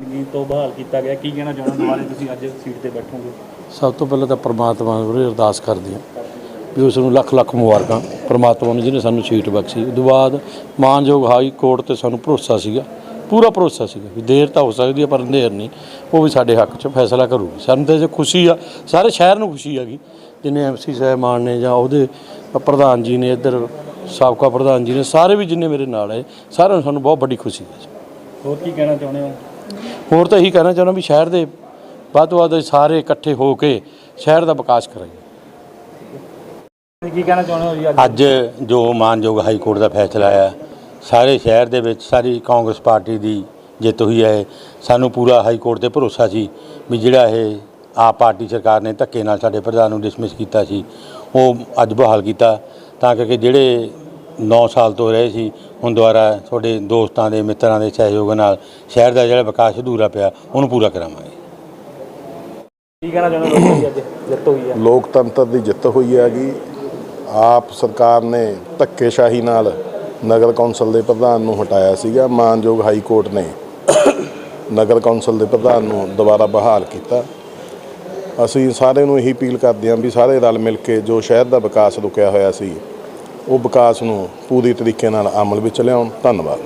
ਜ਼ਿੰਦਗੀ ਤੋਂ ਬਹਾਲ ਕੀਤਾ ਗਿਆ? ਕੀ ਕਹਿਣਾ ਚਾਹੁੰਦੇ ਦੁਬਾਰੇ ਤੁਸੀਂ ਅੱਜ ਸੀਟ ਤੇ ਬੈਠੋਗੇ? ਸਭ ਤੋਂ ਪਹਿਲਾਂ ਤਾਂ ਪ੍ਰਮਾਤਮਾ ਨੂੰ ਅਰਦਾਸ ਕਰਦੇ ਹਾਂ ਵੀ ਉਸ ਨੂੰ ਲੱਖ ਲੱਖ ਮੁਬਾਰਕਾਂ ਪ੍ਰਮਾਤਮਾ ਨੂੰ ਜਿਹਨੇ ਸਾਨੂੰ ਸੀਟ ਬਖਸ਼ੀ। ਉਸ ਤੋਂ ਬਾਅਦ ਮਾਨਯੋਗ ਹਾਈ ਕੋਰਟ ਤੇ ਸਾਨੂੰ ਭਰੋਸਾ ਸੀਗਾ, ਪੂਰਾ ਭਰੋਸਾ ਸੀਗਾ ਵੀ ਦੇਰ ਤਾਂ ਹੋ ਸਕਦੀ ਹੈ ਪਰ ਅੰਧੇਰ ਨਹੀਂ। ਉਹ ਵੀ ਸਾਡੇ ਹੱਕ 'ਚ ਫੈਸਲਾ ਕਰੂਗੀ। ਸਾਨੂੰ ਤਾਂ ਇਹ ਖੁਸ਼ੀ ਆ, ਸਾਰੇ ਸ਼ਹਿਰ ਨੂੰ ਖੁਸ਼ੀ ਹੈਗੀ। ਜਿੰਨੇ ਐਮਸੀ ਸਾਹਿਬਾਨ ਨੇ ਜਾਂ ਉਹਦੇ ਪ੍ਰਧਾਨ ਜੀ ਨੇ ਇੱਧਰ ਸਾਬਕਾ ਪ੍ਰਧਾਨ ਜੀ ਨੇ ਸਾਰੇ ਵੀ ਜਿੰਨੇ ਮੇਰੇ ਨਾਲ ਹੈ ਸਾਰਿਆਂ ਨੂੰ ਸਾਨੂੰ ਬਹੁਤ ਵੱਡੀ ਖੁਸ਼ੀ ਹੈ ਹੋਰ ਕੀ ਕਹਿਣਾ ਚਾਹੁੰਦੇ ਹੋ? ਹੋਰ ਤਾਂ ਇਹੀ ਕਹਿਣਾ ਚਾਹੁੰਦਾ ਵੀ ਸ਼ਹਿਰ ਦੇ ਵੱਧ ਤੋਂ ਵੱਧ ਸਾਰੇ ਇਕੱਠੇ ਹੋ ਕੇ ਸ਼ਹਿਰ ਦਾ ਵਿਕਾਸ ਕਰਾਂਗੇ ਕੀ ਕਹਿਣਾ ਚਾਹੁੰਦੇ ਹੋ ਜੀ ਅੱਜ? ਅੱਜ ਜੋ ਮਾਨਯੋਗ ਹਾਈ ਕੋਰਟ ਦਾ ਫੈਸਲਾ ਆਇਆ ਸਾਰੇ ਸ਼ਹਿਰ ਦੇ ਵਿੱਚ ਸਾਰੀ ਕਾਂਗਰਸ ਪਾਰਟੀ ਦੀ ਜਿੱਤ ਹੋਈ ਹੈ ਸਾਨੂੰ ਪੂਰਾ ਹਾਈ ਕੋਰਟ ਤੇ ਭਰੋਸਾ ਸੀ ਵੀ ਜਿਹੜਾ ਇਹ ਆਪ ਪਾਰਟੀ ਸਰਕਾਰ ਨੇ ਧੱਕੇ ਨਾਲ ਸਾਡੇ ਪ੍ਰਧਾਨ ਨੂੰ ਡਿਸਮਿਸ ਕੀਤਾ ਸੀ ਉਹ ਅੱਜ ਬਹਾਲ ਕੀਤਾ। ਤਾਂ ਕਿ ਜਿਹੜੇ 9 ਸਾਲ ਤੋਂ ਰਹੇ ਸੀ ਹੁਣ ਦੁਬਾਰਾ ਤੁਹਾਡੇ ਦੋਸਤਾਂ ਦੇ ਮਿੱਤਰਾਂ ਦੇ ਸਹਿਯੋਗ ਨਾਲ ਸ਼ਹਿਰ ਦਾ ਜਿਹੜਾ ਵਿਕਾਸ ਅਧੂਰਾ ਪਿਆ ਉਹਨੂੰ ਪੂਰਾ ਕਰਾਵਾਂਗੇ। ਕੀ ਕਹਿਣਾ ਚਾਹੁੰਦੇ ਹੋ ਲੋਕਾਂ ਅੱਜ ਜਿੱਤ ਹੋਈ ਹੈ? ਲੋਕਤੰਤਰ ਦੀ ਜਿੱਤ ਹੋਈ ਹੈਗੀ। ਆਪ ਸਰਕਾਰ ਨੇ ਧੱਕੇਸ਼ਾਹੀ ਨਾਲ ਨਗਰ ਕੌਂਸਲ ਦੇ ਪ੍ਰਧਾਨ ਨੂੰ ਹਟਾਇਆ ਸੀਗਾ। ਮਾਨਯੋਗ ਹਾਈ ਕੋਰਟ ਨੇ ਨਗਰ ਕੌਂਸਲ ਦੇ ਪ੍ਰਧਾਨ ਨੂੰ ਦੁਬਾਰਾ ਬਹਾਲ ਕੀਤਾ। ਅਸੀਂ ਸਾਰਿਆਂ ਨੂੰ ਇਹੀ ਅਪੀਲ ਕਰਦੇ ਹਾਂ ਵੀ ਸਾਰੇ ਰਲ ਮਿਲ ਕੇ ਜੋ ਸ਼ਹਿਰ ਦਾ ਵਿਕਾਸ ਰੁਕਿਆ ਹੋਇਆ ਸੀ, ਉਹ ਵਿਕਾਸ ਨੂੰ ਪੂਰੀ ਤਰੀਕੇ ਨਾਲ ਅਮਲ ਵਿੱਚ ਲਿਆਉਣ। ਧੰਨਵਾਦ।